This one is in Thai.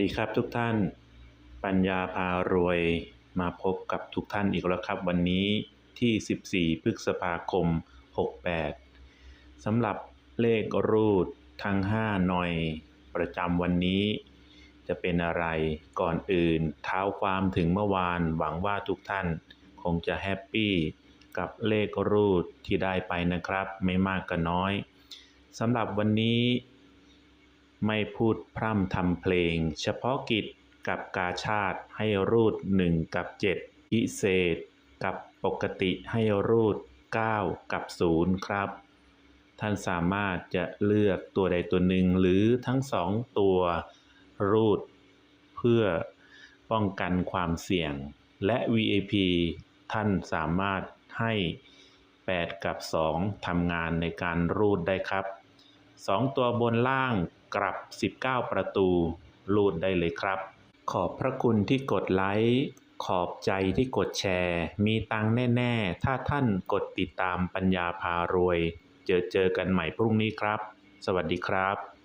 ดีครับทุกท่าน ปัญญาพารวยมาพบกับทุกท่านอีกแล้วครับ วันนี้ที่ 14 พฤษภาคม 68สำหรับเลขรูดทั้ง 5 หน่อยประจำวันนี้ จะเป็นอะไรก่อนอื่น เท้าความถึงเมื่อวานหวังว่าทุกท่าน คงจะแฮปปี้กับเลขรูดที่ได้ไปนะครับ ไม่มากก็น้อยสำหรับวันนี้ ไม่พูดพร่ำทำเพลง เฉพาะกิจกับกาชาติให้รูด1กับ7พิเศษ กับปกติให้รูด 9 กับ 0 ครับ ท่านสามารถจะเลือกตัวใดตัวหนึ่งหรือทั้งสองตัวรูด เพื่อป้องกันความเสี่ยง และ VAP ท่านสามารถให้ 8 กับ 2ทำงานในการรูดได้ครับ สองตัวบนล่างกลับ 19 ประตู ลูดได้เลยครับ ขอบพระคุณที่กดไลค์ขอบใจที่กดแชร์ มีตังค์แน่ ๆ ถ้าท่านกดติดตามปัญญาพารวย เจอเจอกันใหม่พรุ่งนี้ครับ สวัสดีครับ